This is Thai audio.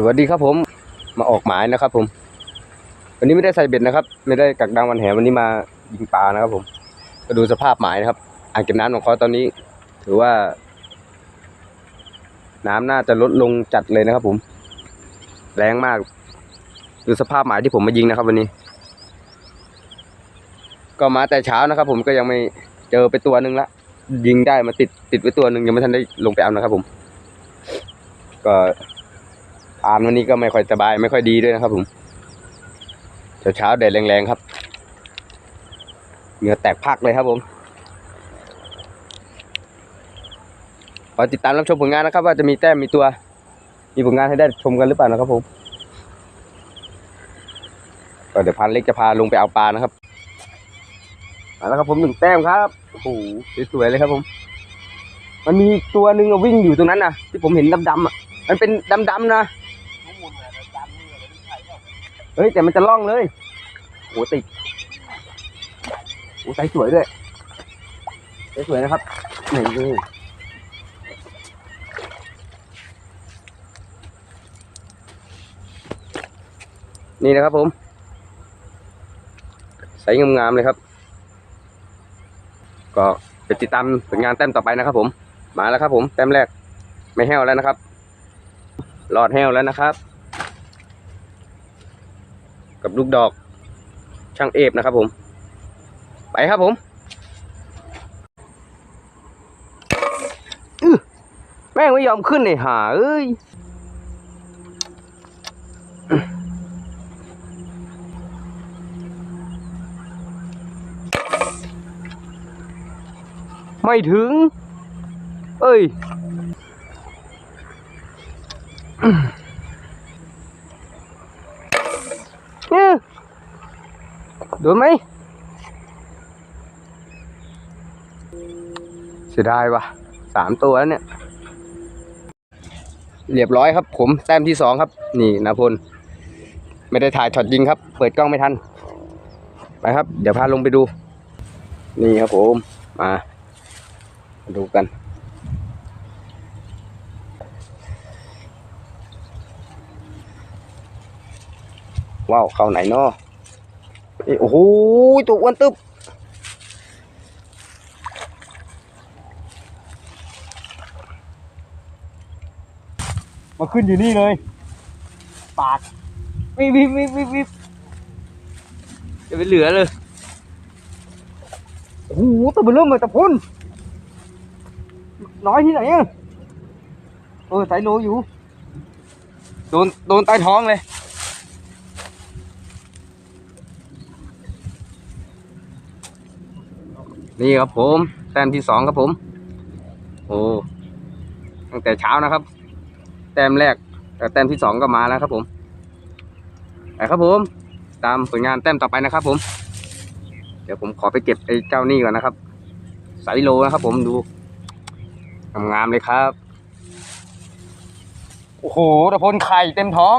สวัสดีครับผมมาออกหมายนะครับ ผม วันนี้ไม่ได้ใส่เบ็ดนะครับ ไม่ได้กักดังวันแหวันนี้มายิงปลานะครับ ผมก็ดูสภาพหมายนะครับอ่างเก็บน้ำของเขาตอนนี้ ถือว่า น้ำน่าจะลดลงจัดเลยนะครับ ผม แรงมากดูสภาพหมายที่ผมมายิงนะครับ วันนี้ ก็มาแต่เช้านะครับ ผมก็ยังไม่เจอไปตัวหนึ่งละยิงได้มาติดติดไว้ตัวหนึ่งยังไม่ทันได้ลงไปเอานะครับ ผม ก็านวันนี้ก็ไม่ค่อยสบายไม่ค่อยดีด้วยนะครับผมเช้าเช้าแดดแรงๆครับเหงื่อแตกพักเลยครับผมขอติดตามรับชมผลงานนะครับ ว่าจะมีแต้มมีตัว มีผลงานให้ได้ชมกันหรือเปล่านะครับผมก็เดี๋ยวพันเล็กจะพาลงไปเอาปลานะครับเอาละครับผมหนึ่งแต้มครับโอ้โหสวยๆเลยครับผม มันมีตัวหนึ่งวิ่งอยู่ตรงนั้นนะที่ผมเห็นดำๆอะมันเป็นดำๆนะ เฮ้ยแต่มันจะล่องเลยโหติดโหใสสวยด้วยใสสวยนะครับนี่นี่นี่นะครับผม ใสงามๆเลยครับ ก็ไปติดตามผลงานแต้มต่อไปนะครับผม มาแล้วครับผม แต้มแรก ไม่แห้วแล้วนะครับ หลอดแห้วแล้วนะครับ กับลูกดอก ช่างเอฟนะครับผม ไปครับผมแม่งไม่ยอมขึ้นเลยหาเอ้ยไม่ถึง เอ้ย เนี่ย โดนไหมเสียดายวะสามตัวแล้วเนี่ย เรียบร้อยครับ ผมแต้มที่สองครับ นี่นาพล ไม่ได้ถ่ายช็อตยิงครับ เปิดกล้องไม่ทัน ไปครับ เดี๋ยวพาลงไปดู นี่ครับผม มา ดูกัน ว้าวเข้าไหนเนาะโอ้โหตัวอ้วนตึบมาขึ้นอยู่นี่เลย ปากวิบวิบวิบวิบวิบจะไปเหลือเลยโอ้โหตัวเบลเริ่มเลยตะพุนน้อยที่ไหนอะเออสายโลอยู่ โดน โดนใต้ท้องเลย นี่ครับผมแต้มที่สองครับผม โอ้ตั้งแต่เช้านะครับ แต้มแรกแต่แต้มที่สองก็มาแล้วครับผมไปครับผม ตามผลงานแต้มต่อไปนะครับ ผม เดี๋ยวผมขอไปเก็บไอ้เจ้านี่ก่อนนะครับไซโลนะครับ ผมดูงามๆเลยครับ โอ้โหตะพลไข่เต็มท้อง